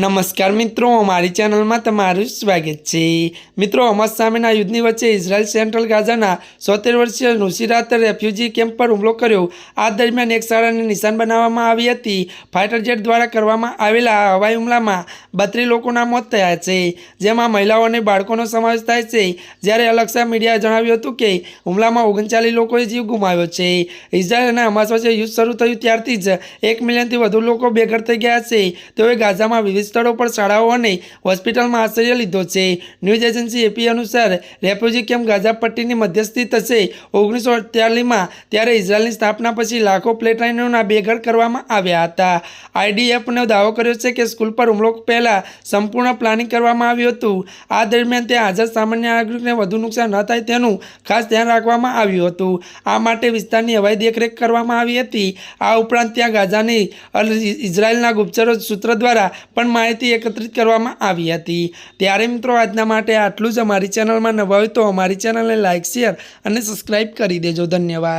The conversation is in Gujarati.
નમસ્કાર મિત્રો, અમારી ચેનલમાં તમારું સ્વાગત છે. મિત્રો હમસ સામેના યુદ્ધની વચ્ચે ઇઝરાયલ સેન્ટ્રલ ગાઝાના સોતેર વર્ષીય નુસીરાત રેફ્યુજી કેમ્પ પર હુમલો કર્યો. આ દરમિયાન એક શાળાને નિશાન બનાવવામાં આવી હતી. ફાઇટર જેટ દ્વારા કરવામાં આવેલા હવાઈ હુમલામાં બત્રીસ લોકોના મોત થયા છે. જેમાં મહિલાઓ અને બાળકોનો સમાવેશ થાય છે. જ્યારે અલક્ષા મીડિયાએ જણાવ્યું હતું કે હુમલામાં ઓગણચાલીસ લોકોએ જીવ ગુમાવ્યો છે. ઇઝરાયલ અને હમાસ વચ્ચે યુદ્ધ શરૂ થયું ત્યારથી જ એક મિલિયનથી વધુ લોકો બેઘર થઈ ગયા છે. તેઓએ ગાઝામાં વિવિધ સ્થળો પર શાળાઓ અને હોસ્પિટલમાં આશ્રય લીધો છે. ન્યૂઝ એજન્સી એપી અનુસાર રેફ્યુજી કેમ્પ ગાઝા પટ્ટીની મધ્યસ્થી થશે. ઓગણીસો અઠ્યાલીસમાં ત્યારે ઇઝરાયલની સ્થાપના પછી લાખો પ્લેટાઇનોના બેઘર કરવામાં આવ્યા હતા. આઈડીએફનો દાવો કર્યો છે કે સ્કૂલ પર હુમલો પહેલાં સંપૂર્ણ પ્લાનિંગ કરવામાં આવ્યું હતું. આ દરમિયાન ત્યાં હાજર સામાન્ય નાગરિકને વધુ નુકસાન ન થાય તેનું ખાસ ધ્યાન રાખવામાં આવ્યું હતું. આ માટે વિસ્તારની હવાઈ દેખરેખ કરવામાં આવી હતી. આ ઉપરાંત ત્યાં ગાઝાની ઇઝરાયલના ગુપ્તચરો સૂત્ર દ્વારા પણ માહિતી એકત્રિત કરવામાં આવી હતી. ત્યારે મિત્રો, આજના માટે આટલું જ. અમારી ચેનલમાં નવા હોય તો અમારી ચેનલને લાઇક શેર અને સબસ્ક્રાઈબ કરી દેજો. ધન્યવાદ.